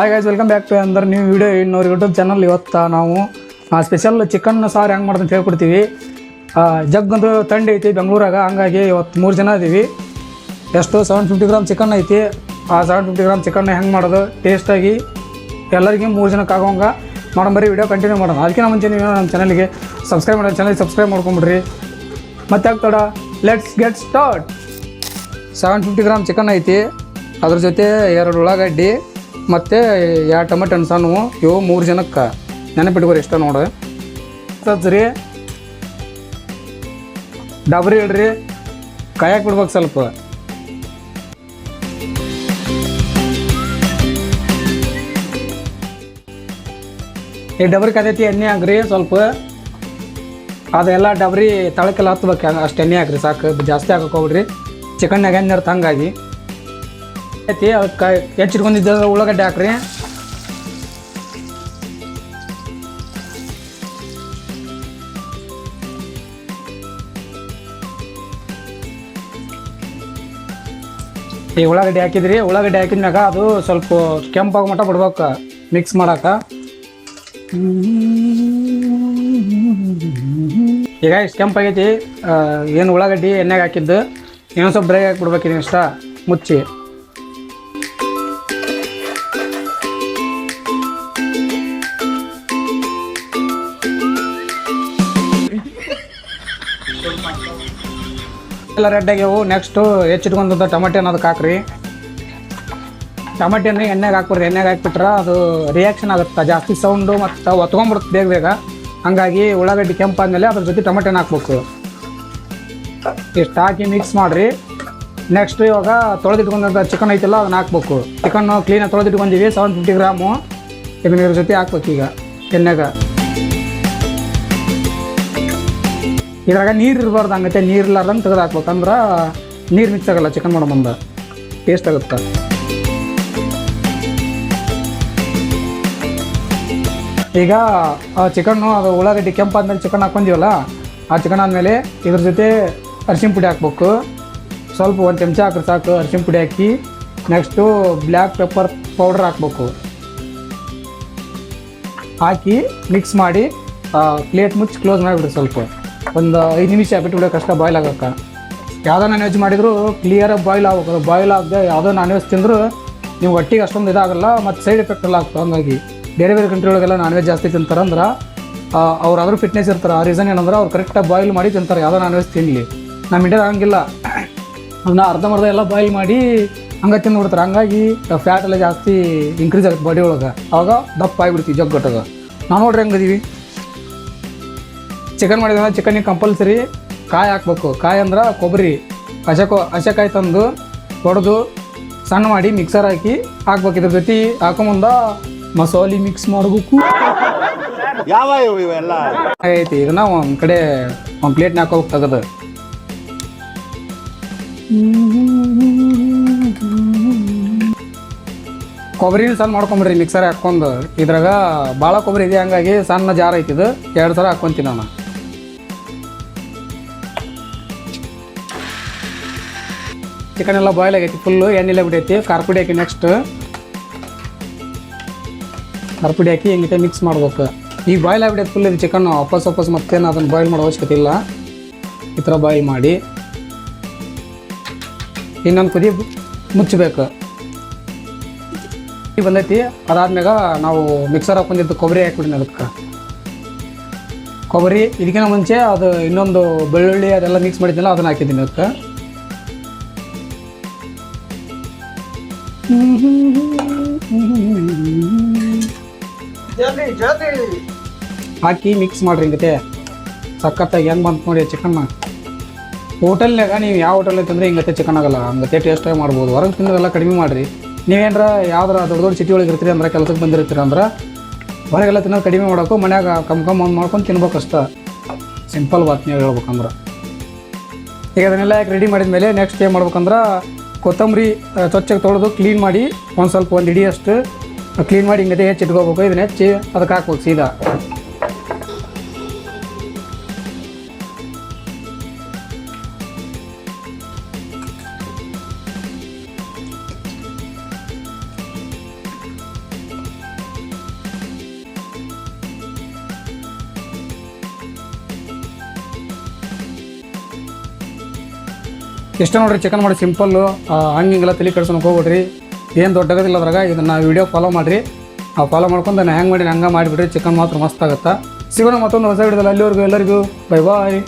Hi guys welcome back to ಅಂದ್ರೆ ನೀವು video ಇನ್ನೂರು ಯೂಟ್ಯೂಬ್ ಚಾನಲ್ ಇವತ್ತು ನಾವು ಸ್ಪೆಷಲ್ ಚಿಕನ್ ಸಾರು ಹೆಂಗೆ ಮಾಡ್ದಂತ ಹೇಳ್ಕೊಡ್ತೀವಿ. ಜಗ್ಗಂದು ತಂಡಿ ಐತಿ ಬೆಂಗಳೂರಾಗ, ಹಂಗಾಗಿ ಇವತ್ತು ಮೂರು ಜನ ಇದ್ದೀವಿ ಎಷ್ಟು ಸೆವೆನ್ ಫಿಫ್ಟಿ ಗ್ರಾಮ್ ಚಿಕನ್ ಐತಿ. ಆ ಸೆವೆನ್ ಫಿಫ್ಟಿ ಗ್ರಾಮ್ ಚಿಕನ್ ಹೆಂಗೆ ಮಾಡೋದು ಟೇಸ್ಟಾಗಿ ಎಲ್ಲರಿಗೂ ಮೂರು ಜನಕ್ಕೆ ಆಗೋಂಗೆ. ಮಾಡೋಣ ಬರೀ ವಿಡಿಯೋ ಕಂಟಿನ್ಯೂ ಮಾಡೋಣ. ಅದಕ್ಕಿಂತ ಮುಂಚೆ ನೀವು ನಮ್ಮ ಚಾನಲ್ಗೆ ಸಬ್ಸ್ಕ್ರೈಬ್ ಮಾಡೋ ಚಾನಲ್ಗೆ ಸಬ್ಸ್ಕ್ರೈಬ್ ಮಾಡ್ಕೊಂಬಿಡ್ರಿ. ಮತ್ತೆ ಆಗ್ತಾಡ let's get start seven fifty gram chicken ಐತಿ. ಅದ್ರ ಜೊತೆ ಎರಡು ಉಳ್ಳಾಗಡ್ಡಿ ಮತ್ತು ಎರಡು ಟೊಮೆಟೊ ಸಣ್ಣವು, ಇವು ಮೂರು ಜನಕ್ಕೆ ನೆನಪಿಟ್ಕೋರಿ ಇಷ್ಟ ನೋಡು ಸರಿ. ಡಬ್ರಿ ಇಡ್ರಿ ಕಾಯಕ್ಕೆ ಬಿಡ್ಬೇಕು ಸ್ವಲ್ಪ. ಈ ಡಬ್ರಿ ಕದೈತಿ ಎಣ್ಣೆ ಹಾಕ್ರಿ ಸ್ವಲ್ಪ. ಅದೆಲ್ಲ ಡಬ್ರಿ ತಳಕೆಲ್ಲ ಹತ್ಬೇಕು ಅಷ್ಟು ಎಣ್ಣೆ ಹಾಕ್ರಿ ಸಾಕು, ಜಾಸ್ತಿ ಹಾಕಕ್ಕೆ ಹೋಗ್ಬಿಡ್ರಿ. ಚಿಕನ್ನಾಗ ಎಣ್ಣೆ ಹಂಗಾಗಿ ಐತಿ ಅದಕ್ಕೆ ಹೆಚ್ಚಿಟ್ಕೊಂಡಿದ್ದ ಉಳ್ಳಾಗಡ್ಡೆ ಹಾಕ್ರಿ. ಈ ಉಳ್ಳಾಗಡ್ಡೆ ಹಾಕಿದ್ರಿ, ಉಳ್ಳಾಗಡ್ಡೆ ಹಾಕಿದ್ಮ್ಯಾಗ ಅದು ಸ್ವಲ್ಪ ಕೆಂಪಾಗ ಮಟ್ಟ ಬಿಡ್ಬೇಕು ಮಿಕ್ಸ್ ಮಾಡಾಕ. ಈಗ ಇಷ್ಟು ಕೆಂಪಾಗೈತಿ ಏನು ಉಳ್ಳಾಗಡ್ಡಿ ಎಣ್ಣೆಗೆ ಹಾಕಿದ್ದು, ಇನ್ನೊಂದು ಸ್ವಲ್ಪ ಡ್ರೈ ಹಾಕಿ ಬಿಡ್ಬೇಕು ಇಷ್ಟ, ಮುಚ್ಚಿ. ಎಲ್ಲ ರೆಡ್ ಆಗ್ಯಾವು ನೆಕ್ಸ್ಟು ಹೆಚ್ಚಿಟ್ಕೊಂಡಂಥ ಟೊಮೆಟೊ ಅದಕ್ಕೆ ಹಾಕ್ರಿ. ಟಮಾಟೆನ ಎಣ್ಣೆಗೆ ಹಾಕ್ಬಿಡ್ರಿ, ಎಣ್ಣೆಗೆ ಹಾಕ್ಬಿಟ್ರೆ ಅದು ರಿಯಾಕ್ಷನ್ ಆಗುತ್ತೆ, ಜಾಸ್ತಿ ಸೌಂಡು ಮತ್ತು ಒತ್ಕೊಂಡ್ಬಿಡುತ್ತೆ ಬೇಗ ಬೇಗ. ಹಂಗಾಗಿ ಉಳ್ಳಾಗಡ್ಡಿ ಕೆಂಪಾದ್ಮೇಲೆ ಅದ್ರ ಜೊತೆ ಟೊಮೆಟೊನ ಹಾಕ್ಬೇಕು. ಇಷ್ಟು ಹಾಕಿ ಮಿಕ್ಸ್ ಮಾಡಿರಿ. ನೆಕ್ಸ್ಟ್ ಇವಾಗ ತೊಳೆದಿಟ್ಕೊಂಡಂಥ ಚಿಕನ್ ಐತಲ್ಲ ಅದನ್ನ ಹಾಕ್ಬೇಕು. ಚಿಕನ್ನು ಕ್ಲೀನಾಗಿ ತೊಳೆದಿಟ್ಕೊಂಡಿವಿ ಸೆವೆನ್ ಫಿಫ್ಟಿ ಗ್ರಾಮು. ಇದನ್ನ ಇದ್ರ ಜೊತೆ ಹಾಕ್ಬೇಕು ಈಗ, ಎಣ್ಣೆಗೆ. ಇದ್ರಾಗ ನೀರು ಇರಬಾರ್ದು ಹಂಗತ್ತೆ ನೀರು ಇರ್ಲಾರ್ದಂಗೆ ತೆಗೆದು ಹಾಕ್ಬೇಕಂದ್ರೆ ನೀರು ಮಿಕ್ಸ್ ಆಗಲ್ಲ ಚಿಕನ್ ಮಾಡೋ ಮುಂದೆ ಟೇಸ್ಟ್ ಆಗುತ್ತೆ? ಈಗ, ಆ ಚಿಕನ್ನು ಅದು ಉಳ್ಳಾಗಡ್ಡಿ ಆದಮೇಲೆ ಚಿಕನ್ ಹಾಕ್ಕೊಂಡಿವಲ್ಲ ಆ ಚಿಕನ್ ಆದಮೇಲೆ ಇದ್ರ ಜೊತೆ ಅರಿಶಿನ ಪುಡಿ ಹಾಕ್ಬೇಕು. ಸ್ವಲ್ಪ ಒಂದು ಚಮಚ ಹಾಕ್ರೆ ಸಾಕು, ಅರಿಶಿನ ಪುಡಿ ಹಾಕಿ ನೆಕ್ಸ್ಟು ಬ್ಲ್ಯಾಕ್ ಪೆಪ್ಪರ್ ಪೌಡ್ರ್ ಹಾಕ್ಬೇಕು. ಹಾಕಿ ಮಿಕ್ಸ್ ಮಾಡಿ ಪ್ಲೇಟ್ ಮುಚ್ಚಿ ಕ್ಲೋಸ್ ಮಾಡಿಬಿಡಿ ಸ್ವಲ್ಪ. ಒಂದು ಐದು ನಿಮಿಷ ಬಿಟ್ಬಿಡೋ ಕಷ್ಟ ಬಾಯ್ಲ್ ಆಗೋಕ್ಕೆ ಯಾವುದೋ ನಾನ್ ವೆಜ್ ಮಾಡಿದ್ರು ಕ್ಲಿಯರಾಗಿ ಬಾಯ್ಲ್ ಆಗ್ಬೇಕು ಬಾಯ್ಲ್ ಆಗದೆ ಯಾವುದೋ ನಾನ್ ವೆಜ್ ತಿಂದ್ರು ನೀವು ಒಟ್ಟಿಗೆ ಅಷ್ಟೊಂದು ಇದಾಗಲ್ಲ, ಮತ್ತು ಸೈಡ್ ಎಫೆಕ್ಟ್ ಎಲ್ಲ ಆಗ್ತದೆ. ಹಂಗಾಗಿ ಬೇರೆ ಬೇರೆ ಕಂಟ್ರಿ ಒಳಗೆಲ್ಲ ನಾನ್ ವೆಜ್ ಜಾಸ್ತಿ ತಿಂತಾರೆ ಅಂದ್ರೆ ಅವ್ರು ಅದ್ರ ಫಿಟ್ನೆಸ್ ಇರ್ತಾರೆ. ಆ ರೀಸನ್ ಏನಂದ್ರೆ ಅವ್ರು ಕರೆಕ್ಟಾಗಿ ಬಾಯ್ಲ್ ಮಾಡಿ ತಿಂತಾರೆ. ಯಾವುದೋ ನಾನ್ ವೆಜ್ ತಿನ್ನಲಿ ನಮ್ಮ ಇಂಡಿಯಾದ ಹಂಗಿಲ್ಲ. ಅದನ್ನ ಅರ್ಧಂಬರ್ಧ ಎಲ್ಲ ಬಾಯ್ಲ್ ಮಾಡಿ ಹಂಗೆ ತಿಂದ್ಬಿಡ್ತಾರೆ ಹಂಗಾಗಿ ಫ್ಯಾಟ್ ಎಲ್ಲ ಜಾಸ್ತಿ ಇನ್ಕ್ರೀಸ್ ಆಗುತ್ತೆ ಬಾಡಿ ಒಳಗೆ. ಅವಾಗ ದಪ್ಪ ಆಗಿಬಿಡ್ತೀವಿ ಜಗ್ಗಟ್ಟಗ. ನಾವು ನೋಡ್ರಿ ಹೆಂಗದೀವಿ ಚಿಕನ್ ಮಾಡಿದ್ರೆ ಚಿಕನಿಗೆ ಕಂಪಲ್ಸರಿ ಕಾಯಿ ಹಾಕ್ಬೇಕು. ಕಾಯಿ ಅಂದ್ರೆ ಕೊಬ್ಬರಿ. ಹಸೆಕೊ ಹಸೆಕಾಯಿ ತಂದು ಹೊಡೆದು ಸಣ್ಣ ಮಾಡಿ ಮಿಕ್ಸರ್ ಹಾಕಿ ಹಾಕ್ಬೇಕು. ಇದ್ರ ಜೊತೆ ಹಾಕೋ ಮುಂದ ಮಸಾಲೆ ಮಿಕ್ಸ್ ಮಾಡಬೇಕು. ಯಾವ ಇವು ಇವೆಲ್ಲ? ಐತಿ ಇದನ್ನ ಒಂದು ಕಡೆ ಒಂದು ಪ್ಲೇಟ್ನ ಹಾಕೋಬೇಕು ತೆಗೆದು. ಕೊಬ್ಬರಿನ ಸಣ್ಣ ಮಾಡ್ಕೊಂಬಿಡ್ರಿ ಮಿಕ್ಸರ್ ಹಾಕ್ಕೊಂಡು. ಇದ್ರಾಗ ಭಾಳ ಕೊಬ್ಬರಿ ಇದೆ ಹಂಗಾಗಿ ಸಣ್ಣ ಜಾರ್ ಐತಿದು ಎರಡು ಸಲ ಹಾಕ್ಕೊಂತೀನಿ ನಾನು. ಚಿಕನ್ ಎಲ್ಲ ಬಾಯ್ಲ್ ಆಗೈತಿ ಫುಲ್ಲು ಎಣ್ಣೆಲ್ಲ ಬಿಡೈತಿ, ಖಾರ ಪುಡಿ ಹಾಕಿ ನೆಕ್ಸ್ಟ್ ಖಾರ ಪುಡಿ ಹಾಕಿ ಹಿಂಗೆ ಮಿಕ್ಸ್ ಮಾಡ್ಬೇಕು. ಈ ಬಾಯ್ಲ್ ಆಗಿಬಿಡೈತೆ ಫುಲ್ ಇದು ಚಿಕನ್ ವಾಪಸ್ ವಾಪಸ್ ಮತ್ತೇನು ಅದನ್ನು ಬಾಯ್ಲ್ ಮಾಡೋ ಅವಶ್ಯಕತೆ ಇಲ್ಲ. ಈ ಥರ ಬಾಯ್ಲ್ ಮಾಡಿ. ಇನ್ನೊಂದು ಕುದಿ ಮುಚ್ಚಬೇಕು. ಈ ಬಂದೈತಿ, ಅದಾದ್ಮ್ಯಾಗ ನಾವು ಮಿಕ್ಸರ್ ಹಾಕೊಂಡಿದ್ದು ಕೊಬ್ಬರಿ ಹಾಕ್ಬಿಡಿನಿ ಅದಕ್ಕೆ. ಕೊಬ್ಬರಿ, ಇದಕ್ಕಿಂತ ಮುಂಚೆ ಅದು ಇನ್ನೊಂದು ಬೆಳ್ಳುಳ್ಳಿ ಅದೆಲ್ಲ ಮಿಕ್ಸ್ ಮಾಡಿದ್ನಲ್ಲ, ಅದನ್ನು ಹಾಕಿದ್ದೀನಿ ಅದಕ್ಕೆ. ಹಾಕಿ ಮಿಕ್ಸ್ ಮಾಡ್ರಿ ಹಿಂಗತೆ. ಸಖತ್ತಾಗಿ ಹೆಂಗೆ ಬಂತು ನೋಡಿ ಚಿಕನ್ನ ಹೋಟೆಲ್ನಾಗ ನೀವು ಯಾವ ಹೋಟೆಲ್ ಐತಂದ್ರೆ ಹಿಂಗತೆ ಚಿಕನ್ ಆಗಲ್ಲ. ಹಂಗತೆ ಟೇಸ್ಟಾಗಿ ಮಾಡ್ಬೋದು. ಹೊರಗೆ ತಿನ್ನೋದೆಲ್ಲ ಕಡಿಮೆ ಮಾಡಿರಿ. ನೀವೇನರ ಯಾವ್ದಾರ ದೊಡ್ಡ ದೊಡ್ಡ ಸಿಟಿ ಒಳಗೆ ಇರ್ತೀರಿ ಅಂದ್ರೆ ಕೆಲಸಕ್ಕೆ ಬಂದಿರ್ತೀರ ಅಂದ್ರೆ, ಹೊರಗೆಲ್ಲ ತಿನ್ನೋದು ಕಡಿಮೆ ಮಾಡೋಕು ಮನ್ಯಾಗ ಕಮ್ ಕಮ್ ಒಂದು ಮಾಡ್ಕೊಂಡು ತಿನ್ಬೇಕು ಕಷ್ಟ ಸಿಂಪಲ್ ಬಾತ್ ನೀವು ಹೇಳ್ಬೇಕಂದ್ರೆ. ಈಗ ಅದನ್ನೆಲ್ಲ ರೆಡಿ ಮಾಡಿದ ಮೇಲೆ ನೆಕ್ಸ್ಟ್ ಏನು ಮಾಡ್ಬೇಕಂದ್ರೆ ಕೊತ್ತಂಬರಿ ಸ್ವಚ್ಛಗೆ ತೊಳೆದು ಕ್ಲೀನ್ ಮಾಡಿ, ಒಂದು ಸ್ವಲ್ಪ ಒಂದು ಹಿಡಿಯಷ್ಟು ಕ್ಲೀನ್ ಮಾಡಿ ಹಿಂಗತೆ ಹೆಚ್ಚಿಟ್ಕೋಬೇಕು ಇದನ್ನ ಹೆಚ್ಚಿ ಅದಕ್ಕೆ ಹಾಕ್ಬೇಕು ಸೀದಾ. ಇಷ್ಟ ನೋಡ್ರಿ ಚಿಕನ್ ಮಾಡಿ ಸಿಂಪಲ್ಲು ಹಂಗಿಂಗೆಲ್ಲ ತಲೆ ಕೆಡ್ಸೋಕೆ ಹೋಗ್ಬಿಡ್ರಿ. ಏನು ದೊಡ್ಡಗದಿಲ್ಲ ಅದ್ರಾಗ, ಇದನ್ನು ವಿಡಿಯೋ ಫಾಲೋ ಮಾಡಿರಿ. ಆ ಫಾಲೋ ಮಾಡ್ಕೊಂಡು ನಾನು ಹೆಂಗೆ ಮಾಡಿ ಹಂಗೆ ಮಾಡಿಬಿಡ್ರಿ ಚಿಕನ್ ಮಾತ್ರ ಮಸ್ತ್ ಆಗುತ್ತಾ. ಸಿಗೋಣ ಮತ್ತೊಂದು ಹೊಸ ಹಿಡಿದಲ್ಲ ಅಲ್ಲಿವರೆಗೂ ಎಲ್ಲರಿಗೂ ಬೈ ಬಾಯ್